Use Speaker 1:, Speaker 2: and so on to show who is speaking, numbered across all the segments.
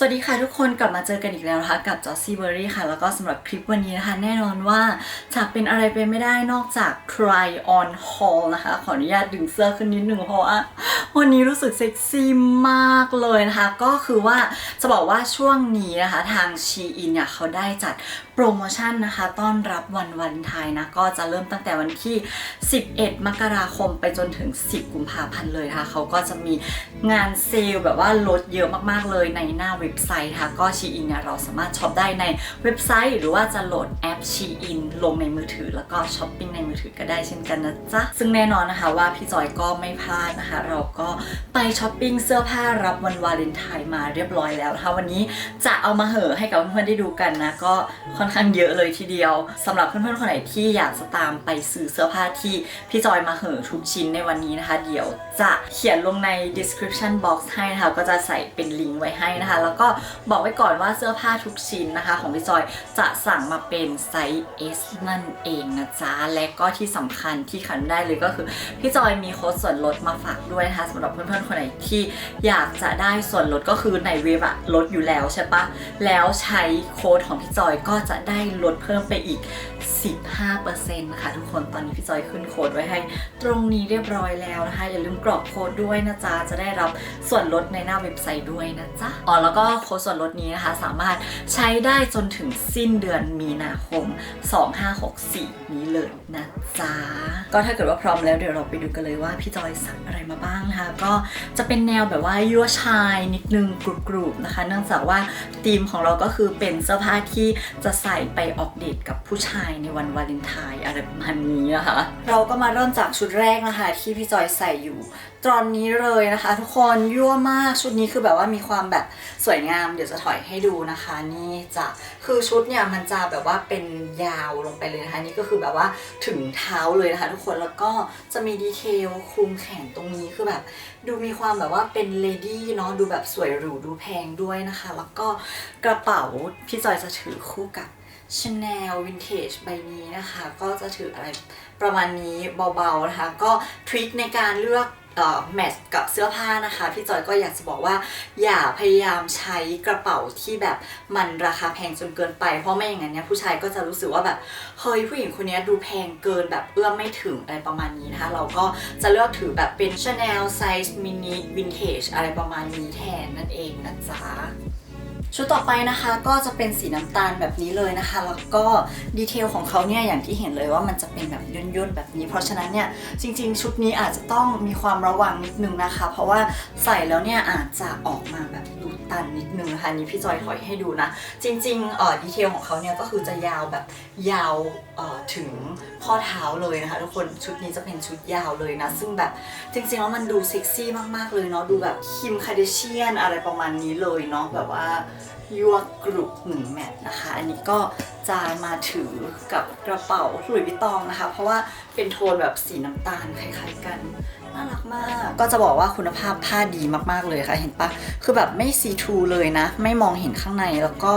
Speaker 1: สวัสดีค่ะทุกคนกลับมาเจอกันอีกแล้วนะคะกับจอซี่เบอรี่ค่ะ แล้วก็สำหรับคลิปวันนี้นะคะ แน่นอนว่าจะเป็นอะไรไปไม่ได้นอกจาก try on haul นะคะ ขออนุญาตดึงเสื้อขึ้นนิดนึงเพราะว่าวันนี้รู้สึกเซ็กซี่มากเลยนะคะ ก็คือว่าจะบอกว่าช่วงนี้นะคะ ทาง Shein เนี่ยเขาได้จัดโปรโมชั่นนะคะ ต้อนรับวันวันไทยนะ ก็จะเริ่มตั้งแต่วันที่ 11 มกราคมไปจนถึง 10 กุมภาพันธ์เลยนะคะเขาก็จะมีงานเซลล์แบบว่าลดเยอะมากๆเลยในหน้าเว็บว็บไซต์นะคะก็ชีอินเนี่ยเราสามารถช็อปได้ในเว็บไซต์ หรือว่าจะโหลดแอ ป Shein ลงในมือถือ แล้วก็ช้อปปิ้งในมือถือก็ได้เช่นกันนะจ๊ะ ซึ่งแน่นอนนะคะว่าพี่จอยก็ไม่พลาดนะคะ เราก็ไปช้อปปิ้งเสื้อผ้ารับวันวาเลนไทน์มาเรียบร้อยแล้วนะคะวันนี้จะเอามาเหอให้กับเพื่อนๆได้ดูกันนะ ก็ค่อนข้างเยอะเลยทีเดียวสำหรับเพื่อนๆคนไหนที่อยากจะตามไปซื้อเสื้อผ้าที่พี่จอยมาเหอทุกชิ้นในวันนี้นะคะ เดี๋ยวจะเขียนลงใน description box ให้นะคะก็จะใส่เป็นลิงก์ไว้ให้นะคะ แล้วก็บอกไว้ก่อนว่าเสื้อผ้าทุกชิ้นนะคะ ของพี่จอยจะสั่งมาเป็นไซส์ S นั่นเองนะจ๊ะ และก็ที่สำคัญที่ขันได้เลยก็คือ พี่จอยมีโค้ดส่วนลดมาฝากด้วยนะคะสำหรับเพื่อนๆ คนไหนที่อยากจะได้ส่วนลดก็คือในเว็บอะลดอยู่แล้วใช่ปะแล้วใช้โค้ดของพี่จอยก็จะได้ลดเพิ่มไปอีก 15%นะคะทุกคนตอนนี้พี่จอยขึ้นโค้ดไว้ให้ตรงนี้เรียบร้อยแล้วนะคะ อย่าลืมกรอกโค้ดด้วยนะจ๊ะ จะได้รับส่วนลดในหน้าเว็บไซต์ด้วยนะจ๊ะอ๋อแล้วก็โค้ดส่วนลดนี้นะคะ สามารถใช้ได้จนถึงสิ้นเดือนมีนาคม2564 นี้เลยนะจ๊ะ ก็ถ้าเกิดว่าพร้อมแล้วเดี๋ยวเราไปดูกันเลยว่าพี่จอยสั่งอะไรมาบ้างนะคะ ก็จะเป็นแนวแบบว่ายั่วชายนิดนึงกรุบๆนะคะ เนื่องจากว่าธีมของเราก็คือเป็นเสื้อผ้าที่จะใส่ไปออกเดทกับผู้ชายในวันวาเลนไทน์อะไรประมาณนี้นะคะ เราก็มาเริ่มจากชุดแรกนะคะ ที่พี่จอยใส่อยู่ตอนนี้เลยนะคะ ทุกคนยั่วมากชุดนี้คือแบบว่ามีความแบบสวยงาม เดี๋ยวจะถอยให้ดูนะคะ นี่จะคือชุดเนี่ยมันจะแบบว่าเป็นยาวลงไปเลยนะคะนี่ก็คือแบบว่าถึงเท้าเลยนะคะ ทุกคนแล้วก็จะมีดีเทลคลุมแขนตรงนี้คือแบบดูมีความแบบว่าเป็นเลดี้เนาะดูแบบสวยหรูดูแพงด้วยนะคะ แล้วก็กระเป๋าพี่จอยจะถือคู่กับ Chanel Vintage ใบนี้นะคะ ก็จะถืออะไรประมาณนี้เบาๆนะคะ ก็ทริคในการเลือกแมทกับเสื้อผ้านะคะ พี่จอยก็อยากจะบอกว่า อย่าพยายามใช้กระเป๋าที่แบบมันราคาแพงจนเกินไป เพราะไม่อย่างนั้นเนี่ยผู้ชายก็จะรู้สึกว่าแบบเฮ้ยผู้หญิงคนนี้ดูแพงเกินแบบเอื้อมไม่ถึงอะไรประมาณนี้นะคะเราก็จะเลือกถือแบบเป็น Chanel Size Mini Vintage อะไรประมาณนี้แทนนั่นเองนะจ๊ะ ชุดต่อไปนะคะก็จะเป็นสีน้ำตาลแบบนี้เลยนะคะ แล้วก็ดีเทลของเขาเนี่ยอย่างที่เห็นเลยว่ามันจะเป็นแบบย่นๆแบบนี้ เพราะฉะนั้นเนี่ยจริง ๆ ชุดนี้อาจจะต้องมีความระวังนิดนึงนะคะ เพราะว่าใส่แล้วเนี่ยอาจจะออกมาแบบดูตันนิดนึงนะคะนี่พี่จอยถอยให้ดูนะ จริงๆเอ่อดีเทลของเขาเนี่ยก็คือจะยาวแบบยาว ถึงข้อเท้าเลยนะคะทุกคนชุดนี้จะเป็นชุดยาวเลยนะ ซึ่งแบบจริงๆแล้วมันดูเซ็กซี่มากๆเลยเนาะดูแบบคิมคาเดเชียนอะไรประมาณนี้เลยเนาะแบบว่ายัวกรุบหนึ่งแมทนะคะ อันนี้ก็ จะมาถือกับกระเป๋าหลุยส์วิตตองนะคะ เพราะว่าเป็นโทนแบบสีน้ำตาลคล้ายๆกันน่ารักมากก็จะบอกว่าคุณภาพผ้าดีมากๆเลยค่ะเห็นปะคือแบบไม่ซีทูเลยนะ ไม่มองเห็นข้างในแล้วก็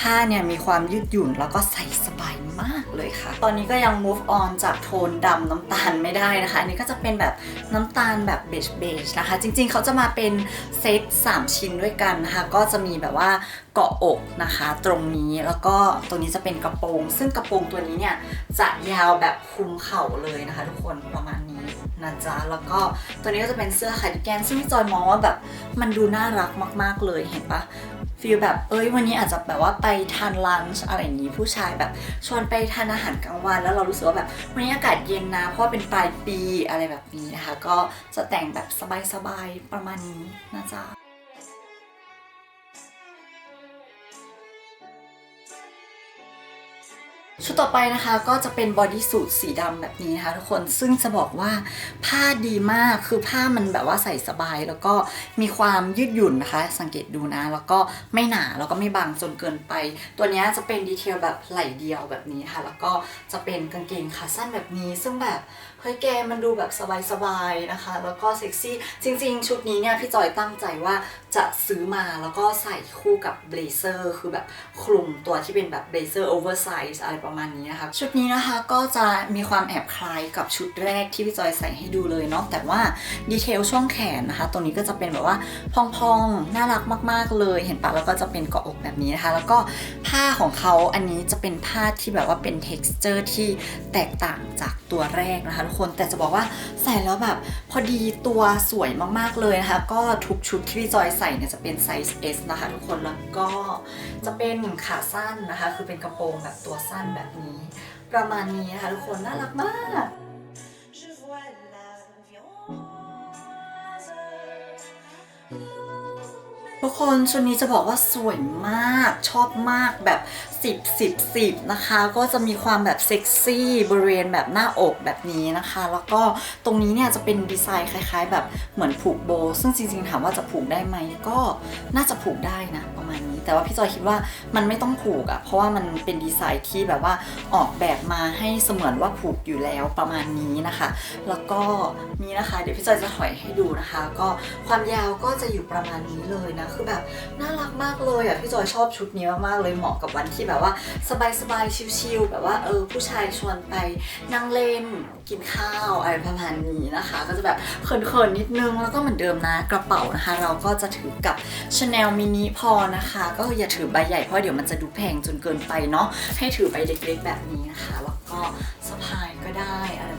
Speaker 1: ผ้าเนี่ยมีความยืดหยุ่นแล้วก็ใส่สบายมากเลยค่ะ ตอนนี้ก็ยัง move on จากโทนดำน้ำตาลไม่ได้นะคะ อันนี้ก็จะเป็นแบบน้ำตาลแบบเบจเบจนะคะ จริงๆเขาจะมาเป็นเซต3 ชิ้นด้วยกันนะคะ ก็จะมีแบบว่า เกาะอกนะคะ ตรงนี้แล้วก็ตรงนี้จะเป็นกระโปรง ซึ่งกระโปรงตัวนี้เนี่ยจะยาวแบบคุมเข่าเลยนะคะ ทุกคนประมาณนี้นะจ๊ะแล้วก็ตัวนี้ก็จะเป็นเสื้อคาร์ดิแกนซึ่งจอยมองว่าแบบมันดูน่ารักมากๆเลยเห็นปะฟีลแบบเอ้ยวันนี้อาจจะแบบว่าไปทานลันช์อะไรอย่างนี้ผู้ชายแบบชวนไปทานอาหารกลางวัน แล้วเรารู้สึกว่าแบบวันนี้อากาศเย็นนะเพราะเป็นปลายปีอะไรแบบนี้นะคะ ก็จะแต่งแบบสบายๆประมาณนี้นะจ๊ะ ชุดต่อไปนะคะก็จะเป็นบอดี้สูทสีดำแบบนี้นะคะทุกคนซึ่งจะบอกว่าผ้าดีมากคือผ้ามันแบบว่าใส่สบาย แล้วก็มีความยืดหยุ่นนะคะ สังเกตดูนะ แล้วก็ไม่หนาแล้วก็ไม่บางจนเกินไป ตัวนี้จะเป็นดีเทลแบบไหล่เดียวแบบนี้ค่ะ แล้วก็จะเป็นกางเกงขาสั้นแบบนี้ ซึ่งแบบเฮ้ยแกมันดูแบบสบายๆนะคะ แล้วก็เซ็กซี่จริง ๆ ชุดนี้เนี่ยพี่จอยตั้งใจว่า จะซื้อมาแล้วก็ใส่คู่กับเบลเซอร์คือแบบคลุมตัวที่เป็นแบบเบลเซอร์โอเวอร์ไซส์อะไรประมาณนี้นะคะชุดนี้นะคะก็จะมีความแอบคล้ายกับชุดแรกที่พี่จอยใส่ให้ดูเลยเนาะแต่ว่าดีเทลช่วงแขนนะคะ ตรงนี้ก็จะเป็นแบบว่าพองๆ น่ารักมาก ๆ เลย เห็นปะแล้วก็จะเป็นเกาะอกแบบนี้นะคะ แล้วก็ผ้าของเขาอันนี้จะเป็นผ้าที่แบบว่าเป็น t e x t อร์ที่แตกต่างจากตัวแรกนะคะทุกคนแต่จะบอกว่าใส่แล้วแบบพอดีตัวสวยมากๆเลยนะคะก็ทุกชุดที่พี่จอยใส่เนี่ยจะเป็นไซส์ S นะคะทุกคนแล้วก็จะเป็นขาสั้นนะคะ คือเป็นกระโปรงแบบตัวสั้นแบบนี้ ประมาณนี้นะคะทุกคนน่ารักมาก
Speaker 2: Je vois la viande.
Speaker 1: ทุกคนชุดนี้จะบอกว่าสวยมากชอบมากแบบ 10 10 10นะคะ ก็จะมีความแบบเซ็กซี่บริเวณแบบหน้าอกแบบนี้นะคะ แล้วก็ตรงนี้เนี่ยจะเป็นดีไซน์คล้าย ๆ แบบเหมือนผูกโบว์ซึ่งจริงๆถามว่าจะผูกได้ไหมก็น่าจะผูกได้นะประมาณนี้ แต่ว่าพี่จอยคิดว่ามันไม่ต้องผูกอะเพราะว่ามันเป็นดีไซน์ที่แบบว่าออกแบบมาให้เสมือนว่าผูกอยู่แล้วประมาณนี้นะคะ แล้วก็นี่นะคะเดี๋ยวพี่จอยจะถอยให้ดูนะคะ ก็ความยาวก็จะอยู่ประมาณนี้เลยนะคือแบบน่ารักมากเลยอะพี่จอยชอบชุดนี้มากๆเลยเหมาะกับวันที่แบบแบบว่าสบายๆชิลๆแบบว่าเออผู้ชายชวนไปนั่งเล่นกินข้าวอะไรประมาณนี้นะคะ ก็จะแบบเขินๆนิดนึงแล้วก็เหมือนเดิมนะกระเป๋านะคะ เราก็จะถือกับ Chanel mini พอนะคะ ก็อย่าถือใบใหญ่เพราะเดี๋ยวมันจะดูแพงจนเกินไปเนาะให้ถือใบเล็กๆแบบนี้นะคะ แล้วก็สะพายก็ได้อะไร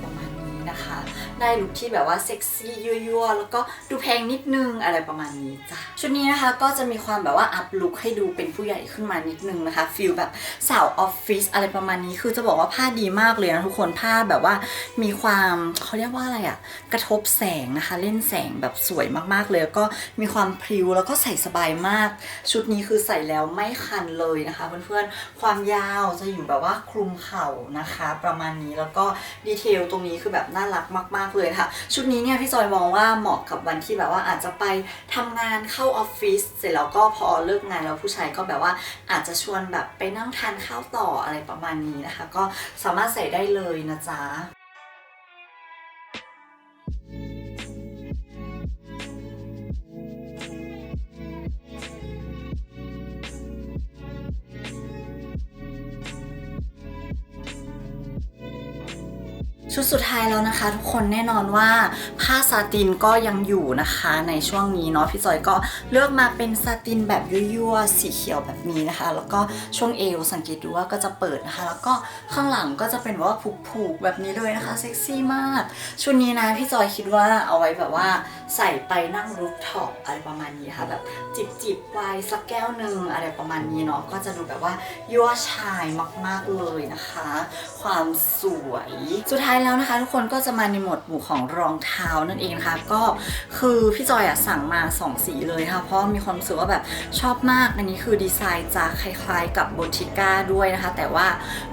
Speaker 1: นะคะ ได้ลุคที่แบบว่าเซ็กซี่ยั่วๆแล้วก็ดูแพงนิดนึงอะไรประมาณนี้จ้ะชุดนี้นะคะก็จะมีความแบบว่าอัพลุคให้ดูเป็นผู้ใหญ่ขึ้นมานิดนึงนะคะฟิลแบบสาวออฟฟิศอะไรประมาณนี้คือจะบอกว่าผ้าดีมากเลยนะทุกคนผ้าแบบว่ามีความเขาเรียกว่าอะไรอะกระทบแสงนะคะ เล่นแสงแบบสวยมากๆเลยแล้วก็มีความพริ้วแล้วก็ใส่สบายมาก ชุดนี้คือใส่แล้วไม่คันเลยนะคะเพื่อนๆความยาวจะอยู่แบบว่าคลุมเข่านะคะ ประมาณนี้แล้วก็ดีเทลตรงนี้คือแบบน่ารักมาก ๆ เลยค่ะ ชุดนี้เนี่ยพี่จอยมองว่าเหมาะกับวันที่แบบว่าอาจจะไปทำงานเข้าออฟฟิศเสร็จแล้วก็พอเลิกงานแล้วผู้ชายก็แบบว่าอาจจะชวนแบบไปนั่งทานข้าวต่ออะไรประมาณนี้นะคะ ก็สามารถใส่ได้เลยนะจ๊ะ ชุดสุดท้ายแล้วนะคะทุกคนแน่นอนว่าผ้าซาตินก็ยังอยู่นะคะ ในช่วงนี้เนาะพี่จอยก็เลือกมาเป็นซาตินแบบยั่วๆสีเขียวแบบนี้นะคะ แล้วก็ช่วงเอวสังเกตดูว่าก็จะเปิดนะคะ แล้วก็ข้างหลังก็จะเป็นว่าผูกๆแบบนี้เลยนะคะเซ็กซี่มาก ชุดนี้นะพี่จอยคิดว่าเอาไว้แบบว่าใส่ไปนั่งรูฟท็อปอะไรประมาณนี้ค่ะแบบจิบๆไวน์สักแก้วหนึ่งอะไรประมาณนี้เนาะก็จะดูแบบว่ายั่วชายมาก ๆเลยนะคะ ความสวยสุดท้ายแล้วนะคะ ทุกคนก็จะมาในหมวดหมู่ของรองเท้านั่นเองนะคะก็คือพี่จอยอะสั่งมา 2 สีเลยค่ะ เพราะมีความรู้สึกว่าแบบชอบมากอันนี้คือดีไซน์จะคล้ายๆกับโบติก้าด้วยนะคะ แต่ว่า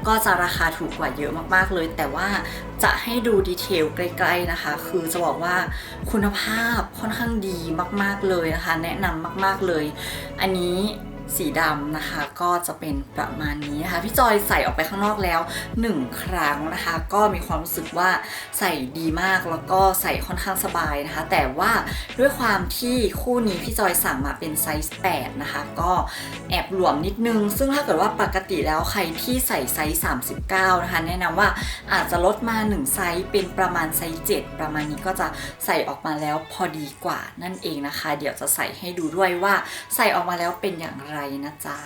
Speaker 1: ก็จะราคาถูกกว่าเยอะมากๆเลย แต่ว่า จะให้ดูดีเทลใกล้ๆนะคะ คือจะบอกว่าคุณภาพค่อนข้างดีมากๆเลยนะคะ แนะนำมากๆเลย อันนี้ สีดำนะคะ ก็จะเป็นประมาณนี้นะคะ พี่จอยใส่ออกไปข้างนอกแล้ว 1 ครั้งนะคะ ก็มีความรู้สึกว่าใส่ดีมากแล้วก็ใส่ค่อนข้างสบายนะคะ แต่ว่าด้วยความที่คู่นี้พี่จอยสั่งมาเป็นไซส์8นะคะ ก็แอบหลวมนิดนึง ซึ่งถ้าเกิดว่าปกติแล้วใครที่ใส่ไซส์39 นะคะ แนะนำว่าอาจจะลดมา 1 ไซส์เป็นประมาณไซส์7ประมาณนี้ก็จะใส่ออกมาแล้วพอดีกว่านั่นเองนะคะ เดี๋ยวจะใส่ให้ดูด้วยว่าใส่ออกมาแล้วเป็นอย่างไรนะจ๊ะ